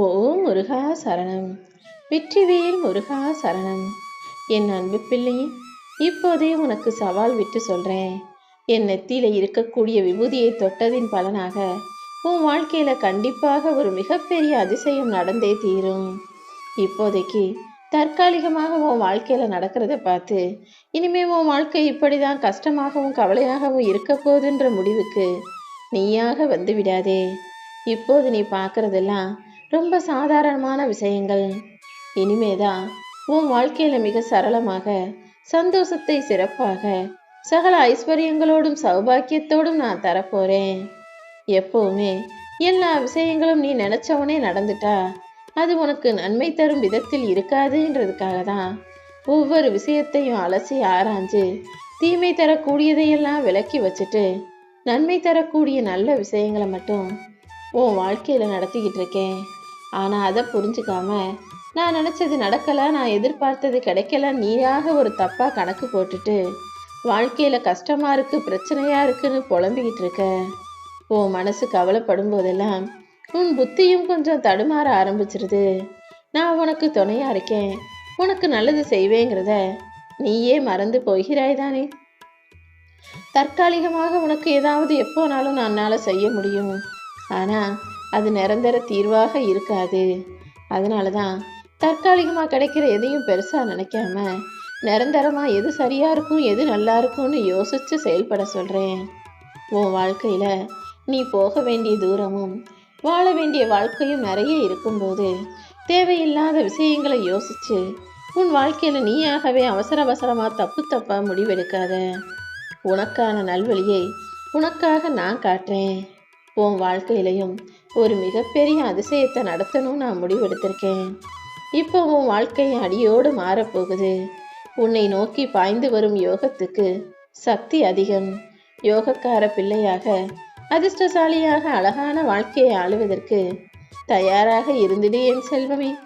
ஓம் முருகா சரணம். வெற்றிவேல் முருகா சரணம். என் அன்பு பிள்ளையே இப்போதே உனக்கு சவால் விட்டு சொல்கிறேன் என் நெத்தியில் இருக்கக்கூடிய விபூதியை தொட்டதின் பலனாக உன் வாழ்க்கையில் கண்டிப்பாக ஒரு மிகப்பெரிய அதிசயம் நடந்தே தீரும். இப்போதைக்கு தற்காலிகமாக உன் வாழ்க்கையில் நடக்கிறத பார்த்து இனிமே உன் வாழ்க்கை இப்படி தான் கஷ்டமாகவும் கவலையாகவும் இருக்க போகுதுன்ற முடிவுக்கு நீயாக வந்து விடாதே. இப்போது நீ பார்க்குறதெல்லாம் ரொம்ப சாதாரணமான விஷயங்கள். இனிமேதான் உன் வாழ்க்கையில மிக சரளமாக சந்தோஷத்தை சிறப்பாக சகல ஐஸ்வர்யங்களோடும் சௌபாக்கியத்தோடும் நான் தரப்போறேன். எப்பவுமே எல்லா விஷயங்களும் நீ நினைச்சவனே நடந்துட்டா அது உனக்கு நன்மை தரும் விதத்தில் இருக்காதுன்றதுக்காக தான் ஒவ்வொரு விஷயத்தையும் அலசி ஆராய்ஞ்சு தீமை தரக்கூடியதையெல்லாம் விலக்கி வச்சுட்டு நன்மை தரக்கூடிய நல்ல விஷயங்களை மட்டும் உன் வாழ்க்கையில நடத்திக்கிட்டு இருக்கேன். ஆனால் அதை புரிஞ்சுக்காம நான் நினச்சது நடக்கல நான் எதிர்பார்த்தது கிடைக்கல நீயாக ஒரு தப்பாக கணக்கு போட்டுட்டு வாழ்க்கையில் கஷ்டமாக இருக்கு பிரச்சனையாக இருக்குன்னு புலம்பிக்கிட்டு இருக்க உன் மனசு கவலைப்படும் போதெல்லாம் உன் புத்தியும் கொஞ்சம் தடுமாற ஆரம்பிச்சிருது. நான் உனக்கு துணையாக இருக்கேன் உனக்கு நல்லது செய்வேங்கிறத நீயே மறந்து போகிறாய் தானே? தற்காலிகமாக உனக்கு ஏதாவது எப்போனாலும் நான் செய்ய முடியும். ஆனால் அது நிரந்தர தீர்வாக இருக்காது. அதனால தான் தற்காலிகமாக கிடைக்கிற எதையும் பெருசாக நினைக்காம நிரந்தரமாக எது சரியாக இருக்கும் எது நல்லா இருக்கும்னு யோசித்து செயல்பட சொல்கிறேன் உன் வாழ்க்கையில் நீ போக வேண்டிய தூரமும் வாழ வேண்டிய வாழ்க்கையும் நிறைய இருக்கும்போது தேவையில்லாத விஷயங்களை யோசித்து உன் வாழ்க்கையில் நீயாகவே அவசர அவசரமாக தப்பு தப்பாக முடிவெடுக்காத. உனக்கான நல்வழியை உனக்காக நான் காட்டுறேன். உன் வாழ்க்கையிலையும் ஒரு மிகப்பெரிய அதிசயத்தை நடத்தணும் நான் முடிவெடுத்திருக்கேன். இப்போ உன் வாழ்க்கை அடியோடு மாறப்போகுது. உன்னை நோக்கி பாய்ந்து வரும் யோகத்துக்கு சக்தி அதிகம். யோகக்கார பிள்ளையாக அதிர்ஷ்டசாலியாக அழகான வாழ்க்கையை ஆளுவதற்கு தயாராக இருந்துடு என் செல்வமே.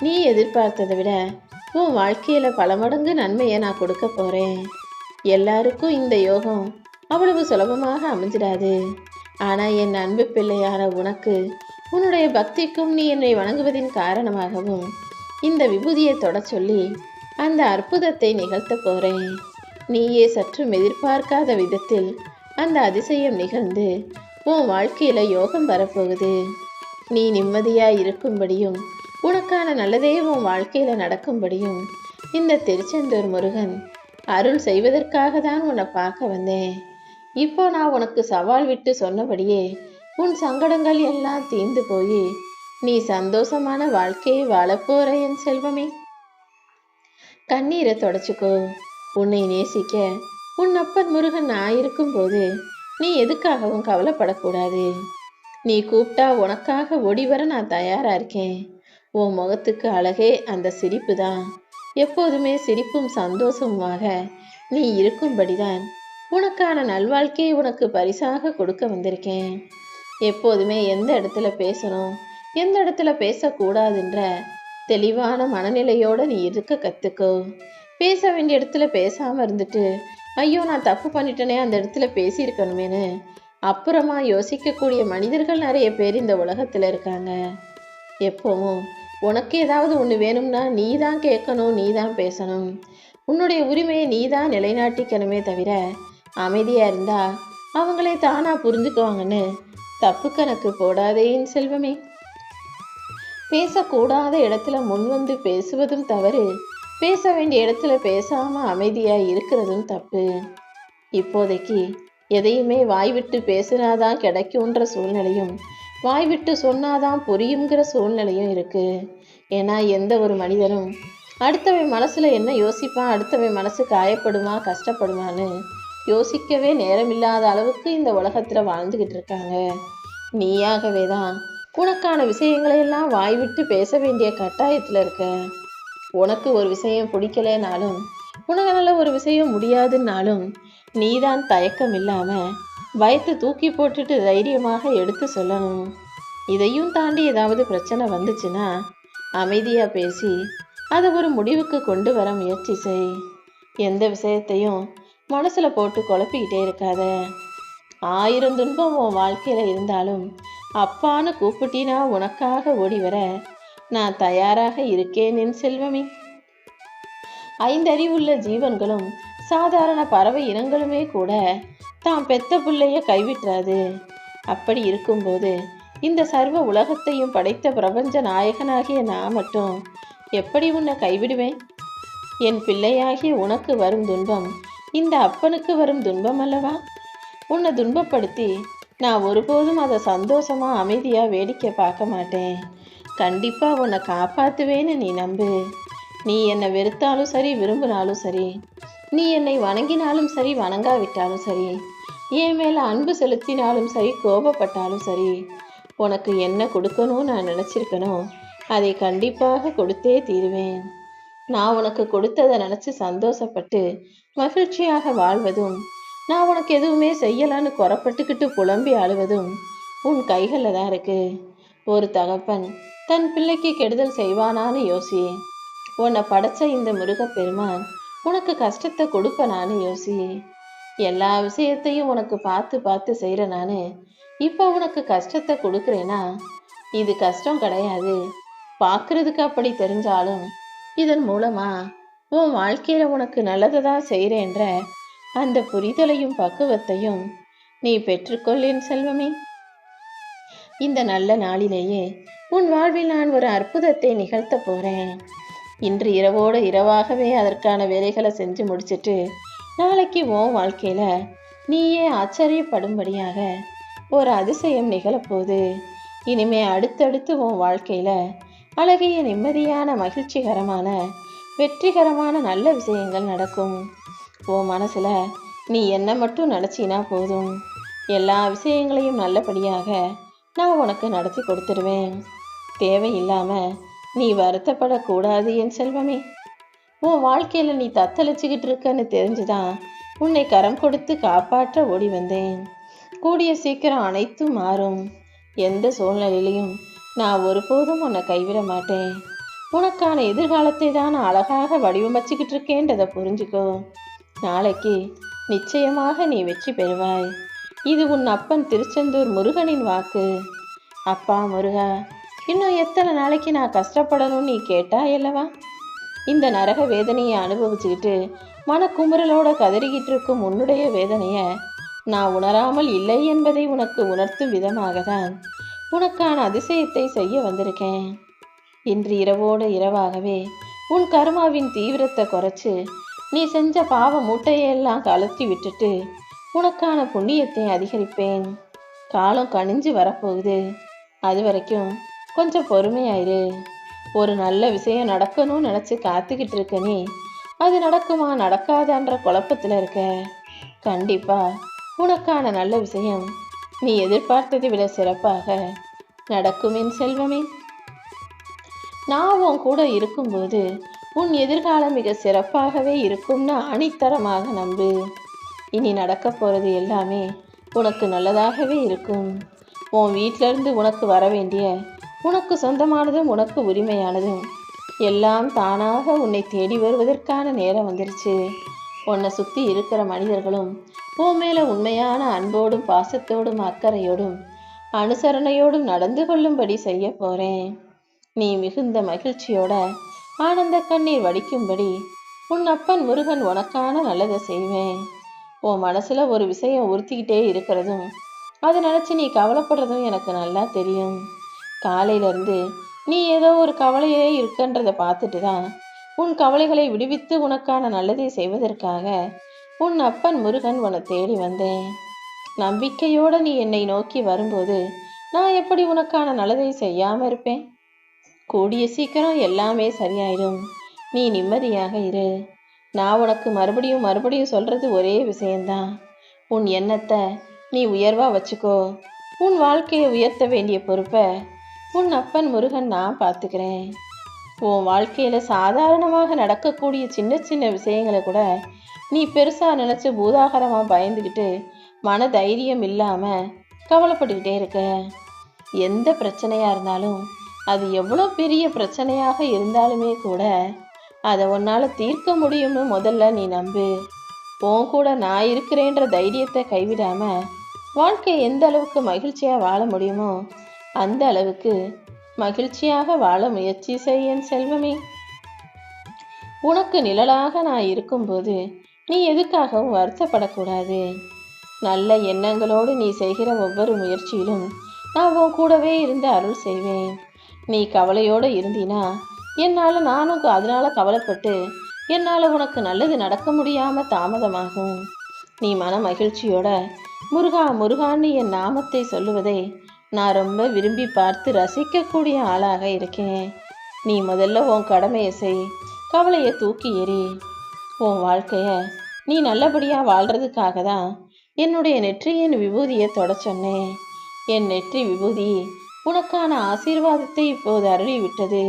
நீ எதிர்பார்த்ததை விட உன் வாழ்க்கையில பல மடங்கு நன்மையை நான் கொடுக்க போறேன். எல்லாருக்கும் இந்த யோகம் அவ்வளவு சுலபமாக அமைஞ்சிடாது. ஆனால் என் அன்பு பிள்ளையான உனக்கு உன்னுடைய பக்திக்கும் நீ என்னை வணங்குவதின் காரணமாகவும் இந்த விபூதியை தொட சொல்லி அந்த அற்புதத்தை நிகழ்த்த போறேன். நீயே சற்றும் எதிர்பார்க்காத விதத்தில் அந்த அதிசயம் நிகழ்ந்து உன் வாழ்க்கையில் யோகம் வரப்போகுது. நீ நிம்மதியாக இருக்கும்படியும் உனக்கான நல்லதே உன் வாழ்க்கையில் நடக்கும்படியும் இந்த திருச்செந்தூர் முருகன் அருள் செய்வதற்காக தான் உன்னை பார்க்க வந்தேன். இப்போ நான் உனக்கு சவால் விட்டு சொன்னபடியே உன் சங்கடங்கள் எல்லாம் தீர்ந்து போய் நீ சந்தோஷமான வாழ்க்கையை வாழப்போற என் செல்வமே. கண்ணீரை தொடச்சுக்கோ. உன்னை நேசிக்க உன் அப்பன் முருகன் நான் இருக்கும்போது நீ எதுக்காகவும் கவலைப்படக்கூடாது. நீ கூப்பிட்டா உனக்காக ஓடி வர நான் தயாரா இருக்கேன். உன் முகத்துக்கு அழகே அந்த சிரிப்பு தான் எப்போதுமே சிரிப்பும் சந்தோஷமுமாக நீ இருக்கும்படிதான் உனக்கான நல்வாழ்க்கையை உனக்கு பரிசாக கொடுக்க வந்திருக்கேன். எப்போதுமே எந்த இடத்துல பேசணும் எந்த இடத்துல பேசக்கூடாதுன்ற தெளிவான மனநிலையோட நீ இருக்க கற்றுக்கோ பேச வேண்டிய இடத்துல பேசாம இருந்துட்டு ஐயோ நான் தப்பு பண்ணிட்டேனே அந்த இடத்துல பேசியிருக்கணுமேனு அப்புறமா யோசிக்கக்கூடிய மனிதர்கள் நிறைய பேர் இந்த உலகத்தில் இருக்காங்க. எப்போவும் உனக்கு ஏதாவது ஒன்று வேணும்னா நீ தான் கேட்கணும் நீ தான் பேசணும். உன்னுடைய உரிமையை நீ தான் நிலைநாட்டிக்கணுமே தவிர அமைதியா இருந்தா அவங்களே தானா புரிஞ்சுக்குவாங்கன்னு தப்பு கணக்கு போடாதேன் செல்வமே. பேசக்கூடாத இடத்துல முன் வந்து பேசுவதும் தவறு. பேச வேண்டிய இடத்துல பேசாம அமைதியா இருக்கிறதும் தப்பு. இப்போதைக்கு எதையுமே வாய் விட்டு பேசினாதான் கிடைக்கும்ன்ற சூழ்நிலையும் வாய் விட்டு சொன்னாதான் புரியுங்கிற சூழ்நிலையும் இருக்கு. ஏன்னா எந்த ஒரு மனிதனும் அடுத்தவன் மனசுல என்ன யோசிப்பான் அடுத்தவன் மனசு காயப்படுமா கஷ்டப்படுமான்னு யோசிக்கவே நேரமில்லாத அளவுக்கு இந்த உலகத்துல வாழ்ந்துகிட்டு இருக்காங்க. நீயாகவே தான் உனக்கான விஷயங்களை எல்லாம் வாய்விட்டு பேச வேண்டிய கட்டாயத்துல இருக்க. உனக்கு ஒரு விஷயம் பிடிக்கலைனாலும் உனக்கு நல்ல ஒரு விஷயம் முடியாதுன்னாலும் நீதான் தயக்கம் இல்லாம பயத்தை தூக்கி போட்டுட்டு தைரியமாக எடுத்து சொல்லணும். இதையும் தாண்டி ஏதாவது பிரச்சனை வந்துச்சுன்னா அமைதியா பேசி அதை ஒரு முடிவுக்கு கொண்டு வர முயற்சி செய். எந்த விஷயத்தையும் மனசுல போட்டு குழப்பிக்கிட்டே இருக்காத. ஆயிரம் துன்பம் உன் வாழ்க்கையில இருந்தாலும் அப்பான்னு கூப்பிட்டினா உனக்காக ஓடி வர நான் தயாராக இருக்கேன் என் செல்வமே. ஐந்தறிவுள்ள ஜீவன்களும் சாதாரண பறவை இனங்களுமே கூட தான் பெத்த பிள்ளைய கைவிட்டுறாது. அப்படி இருக்கும்போது இந்த சர்வ உலகத்தையும் படைத்த பிரபஞ்ச நாயகனாகிய நான் மட்டும் எப்படி உன்னை கைவிடுவேன்? என் பிள்ளையாகிய உனக்கு வரும் துன்பம் இந்த அப்பனுக்கு வரும் துன்பம் அல்லவா? உன்னை துன்பப்படுத்தி நான் ஒருபோதும் அதை சந்தோஷமா அமைதியா வேடிக்கை பார்க்க மாட்டேன். கண்டிப்பா உன்னை காப்பாத்துவேன்னு நீ நம்பு. நீ என்னை வெறுத்தாலும் சரி விரும்பினாலும் சரி நீ என்னை வணங்கினாலும் சரி வணங்காவிட்டாலும் சரி என் மேல அன்பு செலுத்தினாலும் சரி கோபப்பட்டாலும் சரி உனக்கு என்ன கொடுக்கணும்னு நான் நினச்சிருக்கணும் அதை கண்டிப்பாக கொடுத்தே தீருவேன். நான் உனக்கு கொடுத்ததை நினச்சி சந்தோஷப்பட்டு மகிழ்ச்சியாக வாழ்வதும் நான் உனக்கு எதுவுமே செய்யலான்னு குறப்பட்டுக்கிட்டு புலம்பி அழுவதும் உன் கைகளில் தான் இருக்கு. ஒரு தகப்பன் தன் பிள்ளைக்கு கெடுதல் செய்வானான்னு யோசி. உன்னை படைச்ச இந்த முருகப்பெருமான் உனக்கு கஷ்டத்தை கொடுப்பனான்னு யோசி. எல்லா விஷயத்தையும் உனக்கு பார்த்து பார்த்து செய்கிற நான் இப்போ உனக்கு கஷ்டத்தை கொடுக்குறேன்னா இது கஷ்டம் கிடையாது. பார்க்கறதுக்கு அப்படி தெரிஞ்சாலும் இதன் மூலமா உன் வாழ்க்கையில உனக்கு நல்லதை தான் செய்கிறேன்ற அந்த புரிதலையும் பக்குவத்தையும் நீ பெற்றுக்கொள் என் செல்வமே. இந்த நல்ல நாளிலேயே உன் வாழ்வில் நான் ஒரு அற்புதத்தை நிகழ்த்த போறேன். இன்று இரவோடு இரவாகவே அதற்கான வேலைகளை செஞ்சு முடிச்சிட்டு நாளைக்கு உன் வாழ்க்கையில நீயே ஆச்சரியப்படும்படியாக ஒரு அதிசயம் நிகழப்போகுது. இனிமே அடுத்தடுத்து உன் வாழ்க்கையில அழகிய நிம்மதியான மகிழ்ச்சிகரமான வெற்றிகரமான நல்ல விஷயங்கள் நடக்கும். உன் மனசில் நீ என்ன மட்டும் நினச்சினா போதும். எல்லா விஷயங்களையும் நல்லபடியாக நான் உனக்கு நடத்தி கொடுத்துருவேன். தேவையில்லாமல் நீ வருத்தப்படக்கூடாது என் செல்வமே. உன் வாழ்க்கையில் நீ தத்தளிச்சுக்கிட்டு இருக்கன்னு தெரிஞ்சுதான் உன்னை கரம் கொடுத்து காப்பாற்ற ஓடி வந்தேன். கூடிய சீக்கிரம் அனைத்தும் மாறும். எந்த சூழ்நிலையிலையும் நான் ஒருபோதும் உன்னை கைவிட மாட்டேன். உனக்கான எதிர்காலத்தை தான் நான் அழகாக வடிவமைச்சுக்கிட்டு இருக்கேன்றதை புரிஞ்சுக்கோ. நாளைக்கு நிச்சயமாக நீ வெற்றி பெறுவாய். இது உன் அப்பன் திருச்செந்தூர் முருகனின் வாக்கு. அப்பா முருகா இன்னும் எத்தனை நாளைக்கு நான் கஷ்டப்படணும்னு நீ கேட்டா அல்லவா? இந்த நரக வேதனையை அனுபவிச்சுக்கிட்டு மனக்குமுறலோட கதறிக்கிட்டு இருக்கும் உன்னுடைய வேதனையை நான் உணராமல் இல்லை என்பதை உனக்கு உணர்த்தும் விதமாக தான் உனக்கான அதிசயத்தை செய்ய வந்திருக்கேன். இன்று இரவோடு இரவாகவே உன் கர்மாவின் தீவிரத்தை குறைச்சு நீ செஞ்ச பாவ மூட்டையெல்லாம் கலத்தி விட்டுட்டு உனக்கான புண்ணியத்தை அதிகரிப்பேன். காலம் கணிஞ்சு வரப்போகுது. அது வரைக்கும் கொஞ்சம் பொறுமையாயிரு. ஒரு நல்ல விஷயம் நடக்கணும்னு நினச்சி காத்துக்கிட்டு இருக்க நீ அது நடக்குமா நடக்காதான்ற குழப்பத்தில் இருக்க. கண்டிப்பாக உனக்கான நல்ல விஷயம் நீ எதிர்பார்த்ததை விட சிறப்பாக நடக்கும் என் செல்வமே. நான் உன் கூட இருக்கும்போது உன் எதிர்காலம் மிக சிறப்பாகவே இருக்கும்னு அணித்தரமாக நம்பு. இனி நடக்க போகிறது எல்லாமே உனக்கு நல்லதாகவே இருக்கும். உன் வீட்டிலிருந்து உனக்கு வர வேண்டிய உனக்கு சொந்தமானதும் உனக்கு உரிமையானதும் எல்லாம் தானாக உன்னை தேடி வருவதற்கான நேரம் வந்துருச்சு. உன்னை சுற்றி இருக்கிற மனிதர்களும் பூ மேலே உண்மையான அன்போடும் பாசத்தோடும் அக்கறையோடும் அனுசரணையோடும் நடந்து கொள்ளும்படி செய்ய போறேன். நீ மிகுந்த மகிழ்ச்சியோட ஆனந்த கண்ணீர் வடிக்கும்படி உன் அப்பன் முருகன் உனக்கான நல்லதை செய்வேன். உன் மனசுல ஒரு விஷயம் உறுத்திக்கிட்டே இருக்கிறதும் அதை நினச்சி நீ கவலைப்படுறதும் எனக்கு நல்லா தெரியும். காலையிலேருந்து நீ ஏதோ ஒரு கவலையிலே இருக்கன்றதை பார்த்துட்டு தான் உன் கவலைகளை விடுவித்து உனக்கான நல்லதை செய்வதற்காக உன் அப்பன் முருகன் உன்னை தேடி வந்தேன். நம்பிக்கையோடு நீ என்னை நோக்கி வரும்போது நான் எப்படி உனக்கான நல்லதை செய்யாமல் இருப்பேன்? கூடிய சீக்கிரம் எல்லாமே சரியாயிடும். நீ நிம்மதியாக இரு. நான் உனக்கு மறுபடியும் மறுபடியும் சொல்கிறது ஒரே விஷயந்தான் உன் எண்ணத்தை நீ உயர்வாக வச்சுக்கோ. உன் வாழ்க்கையை உயர்த்த வேண்டிய பொறுப்பை உன் அப்பன் முருகன் நான் பார்த்துக்கிறேன். உன் வாழ்க்கையில் சாதாரணமாக நடக்கக்கூடிய சின்ன சின்ன விஷயங்களை கூட நீ பெருசாக நினச்சி பூதாகரமாக பயந்துக்கிட்டு மன தைரியம் இல்லாமல் கவலைப்பட்டுக்கிட்டே இருக்க. எந்த பிரச்சனையாக இருந்தாலும் அது எவ்வளோ பெரிய பிரச்சனையாக இருந்தாலுமே கூட அதை உன்னால் தீர்க்க முடியும்னு முதல்ல நீ நம்பு. உன் கூட நான் இருக்கிறேன்ற தைரியத்தை கைவிடாமல் வாழ்க்கை எந்த அளவுக்கு மகிழ்ச்சியாக வாழ முடியுமோ அந்த அளவுக்கு மகிழ்ச்சியாக வாழ முயற்சி செய்யன் செல்வமே. உனக்கு நிழலாக நான் இருக்கும்போது நீ எதுக்காகவும் வருத்தப்படக்கூடாது. நல்ல எண்ணங்களோடு நீ செய்கிற ஒவ்வொரு முயற்சியிலும் நான் உன் கூடவே இருந்து அருள் செய்வேன். நீ கவலையோடு இருந்தினா என்னால் நானும் அதனால் கவலைப்பட்டு என்னால் உனக்கு நல்லது நடக்க முடியாமல் தாமதமாகும். நீ மன மகிழ்ச்சியோட முருகா முருகான்னு என் நாமத்தை சொல்லுவதை நான் ரொம்ப விரும்பி பார்த்து ரசிக்கக்கூடிய ஆளாக இருக்கேன். நீ முதல்ல உன் கடமையை செய். கவலையை தூக்கி எறி உன் வாழ்க்கைய நீ நல்லபடியாக வாழ்கிறதுக்காக தான் என்னுடைய நெற்றியின் விபூதியை தொட சொன்னேன். என் நெற்றி விபூதி உனக்கான ஆசீர்வாதத்தை இப்போது அருளிவிட்டது.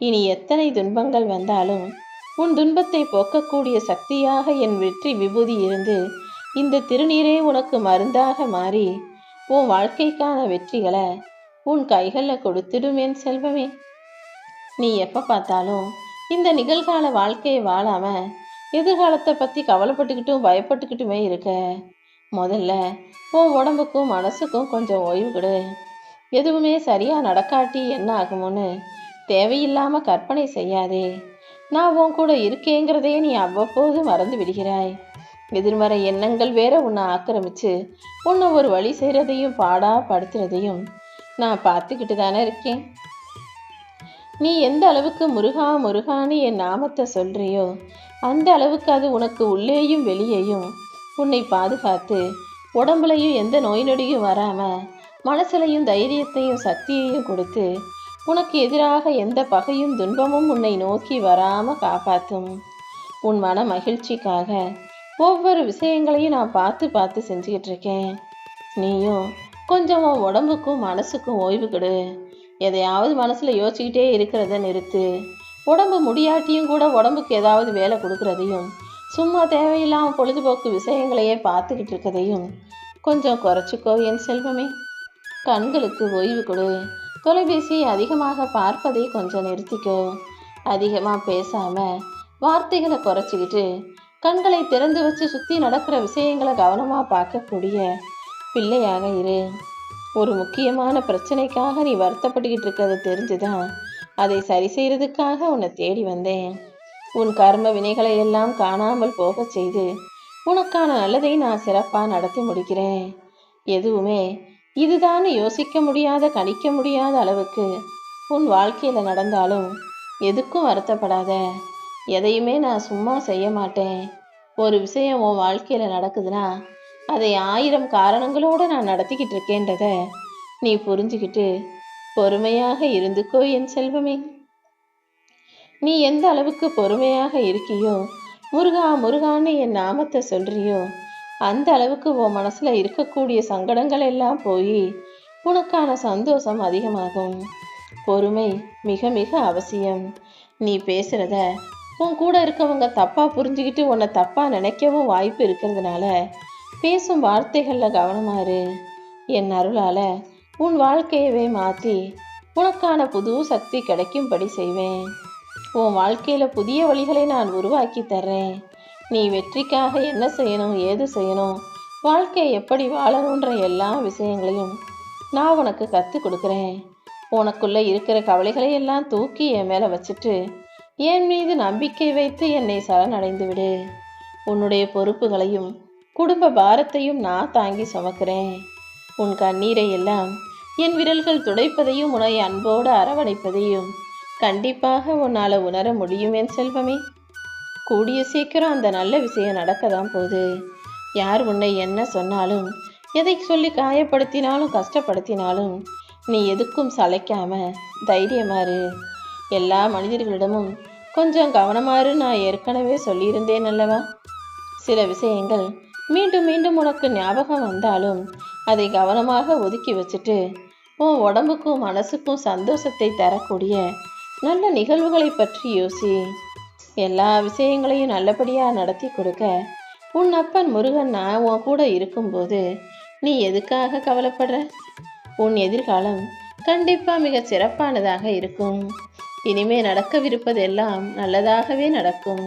இனி எத்தனை துன்பங்கள் வந்தாலும் உன் துன்பத்தை போக்கக்கூடிய சக்தியாக என் வெற்றி விபூதி இருந்து இந்த திருநீரே உனக்கு மருந்தாக மாறி உன் வாழ்க்கைக்கான வெற்றிகளை உன் கைகளில் கொடுத்துடும் என் செல்வமே. நீ எப்போ பார்த்தாலும் இந்த நிகழ்கால வாழ்க்கையை வாழாம எதிர்காலத்தை பற்றி கவலைப்பட்டுக்கிட்டும் பயப்பட்டுக்கிட்டுமே இருக்க. முதல்ல உன் உடம்புக்கும் மனசுக்கும் கொஞ்சம் ஓய்வு கொடு. எதுவுமே சரியாக நடக்காட்டி என்ன ஆகுமோன்னு தேவையில்லாமல் கற்பனை செய்யாதே. நான் உன் கூட இருக்கேங்கிறதே நீ அவ்வப்போது மறந்து விடுகிறாய். எதிர்மறை எண்ணங்கள் வேற உன்னை ஆக்கிரமிச்சு உன்னை ஒரு வழி செய்கிறதையும் பாடா படுத்துறதையும் நான் பார்த்துக்கிட்டு தானே இருக்கேன். நீ எந்த அளவுக்கு முருகா முருகான்னு என் நாமத்தை சொல்கிறியோ அந்த அளவுக்கு அது உனக்கு உள்ளேயும் வெளியேயும். உன்னை பாதுகாத்து உடம்புலையும் எந்த நோய் நொடியும் வராமல் மனசுலையும் தைரியத்தையும் சக்தியையும் கொடுத்து உனக்கு எதிராக எந்த பகையும் துன்பமும் உன்னை நோக்கி வராமல் காப்பாற்றும் உன் மன மகிழ்ச்சிக்காக ஒவ்வொரு விஷயங்களையும் நான் பார்த்து பார்த்து செஞ்சுக்கிட்டு இருக்கேன். நீயும் கொஞ்சம் உன் உடம்புக்கும் மனசுக்கும் ஓய்வு கொடு. எதையாவது மனசில் யோசிச்சுக்கிட்டே இருக்கிறத நிறுத்து. உடம்பு முடியாட்டியும் கூட உடம்புக்கு ஏதாவது வேலை கொடுக்குறதையும் சும்மா தேவையில்லாமல் பொழுதுபோக்கு விஷயங்களையே பார்த்துக்கிட்டு இருக்கதையும் கொஞ்சம் குறைச்சிக்கோ என் செல்வமே. கண்களுக்கு ஓய்வு கொடு. தொலைபேசியை அதிகமாக பார்ப்பதை கொஞ்சம் நிறுத்திக்கோ. அதிகமாக பேசாமல் வார்த்தைகளை குறைச்சிக்கிட்டு கண்களை திறந்து வச்சு சுற்றி நடக்கிற விஷயங்களை கவனமாக பார்க்கக்கூடிய பிள்ளையாக இரு. ஒரு முக்கியமான பிரச்சனைக்காக நீ வருத்தப்பட்டுக்கிட்டு இருக்கிறது தெரிஞ்சுதான் அதை சரி செய்யறதுக்காக உன்னை தேடி வந்தேன். உன் கர்ம வினைகளை எல்லாம் காணாமல் போகச் செய்து உனக்கான நல்லதை நான் சிறப்பாக நடத்தி முடிக்கிறேன். எதுவுமே இதுதான் யோசிக்க முடியாத கணிக்க முடியாத அளவுக்கு உன் வாழ்க்கையில் நடந்தாலும் எதுக்கும் வருத்தப்படாத. எதையுமே நான் சும்மா செய்ய மாட்டேன். ஒரு விஷயம் உன் வாழ்க்கையில் நடக்குதுன்னா அதை ஆயிரம் காரணங்களோடு நான் நடத்திக்கிட்டு இருக்கேன்றத நீ புரிஞ்சுக்கிட்டு பொறுமையாக இருந்துக்கோ என் செல்வமே. நீ எந்த அளவுக்கு பொறுமையாக இருக்கியோ முருகா முருகான்னு என் நாமத்தை சொல்றியோ அந்த அளவுக்கு உன் மனசுல இருக்கக்கூடிய சங்கடங்கள் எல்லாம் போய் உனக்கான சந்தோஷம் அதிகமாகும். பொறுமை மிக மிக அவசியம். நீ பேசுறத உன் கூட இருக்கவங்க தப்பா புரிஞ்சுக்கிட்டு உன்னை தப்பா நினைக்கவும் வாய்ப்பு இருக்கிறதுனால பேசும் வார்த்தைகளில் கவனமாறு என் அருளால உன் வாழ்க்கையவே மாற்றி உனக்கான புது சக்தி கிடைக்கும்படி செய்வேன். உன் வாழ்க்கையில் புதிய வழிகளை நான் உருவாக்கி தர்றேன். நீ வெற்றிக்காக என்ன செய்யணும் ஏது செய்யணும் வாழ்க்கையை எப்படி வாழணுன்ற எல்லா விஷயங்களையும் நான் உனக்கு கற்றுக் கொடுக்குறேன். உனக்குள்ளே இருக்கிற கவலைகளை எல்லாம் தூக்கி என் மேலே வச்சுட்டு என் மீது நம்பிக்கை வைத்து என்னை சரணடைந்து விடு. உன்னுடைய பொறுப்புகளையும் குடும்ப பாரத்தையும் நான் தாங்கி சுமக்கிறேன். உன் கண்ணீரை எல்லாம் என் விரல்கள் துடைப்பதையும் உன்னை அன்போடு அரவணைப்பதையும் கண்டிப்பாக உன்னால் உணர முடியும் என் செல்வமே. கூடிய சீக்கிரம் அந்த நல்ல விஷயம் நடக்க தான் போகுது. யார் உன்னை என்ன சொன்னாலும் எதை சொல்லி காயப்படுத்தினாலும் கஷ்டப்படுத்தினாலும் நீ எதுக்கும் சளைக்காம தைரியமாறு எல்லா மனிதர்களிடமும் கொஞ்சம் கவனமாறு நான் ஏற்கனவே சொல்லியிருந்தேன் அல்லவா? சில விஷயங்கள் மீண்டும் மீண்டும் உனக்கு ஞாபகம் வந்தாலும் அதை கவனமாக ஒதுக்கி வச்சுட்டு உன் உடம்புக்கும் மனசுக்கும் சந்தோஷத்தை தரக்கூடிய நல்ல நிகழ்வுகளை பற்றி யோசி. எல்லா விஷயங்களையும் நல்லபடியாக நடத்தி கொடுக்க. உன் அப்பன் முருகன் நான் உன் கூட இருக்கும்போது நீ எதுக்காக கவலைப்படுற? உன் எதிர்காலம் கண்டிப்பாக மிக சிறப்பானதாக இருக்கும். இனிமே நடக்கவிருப்பதெல்லாம் நல்லதாகவே நடக்கும்.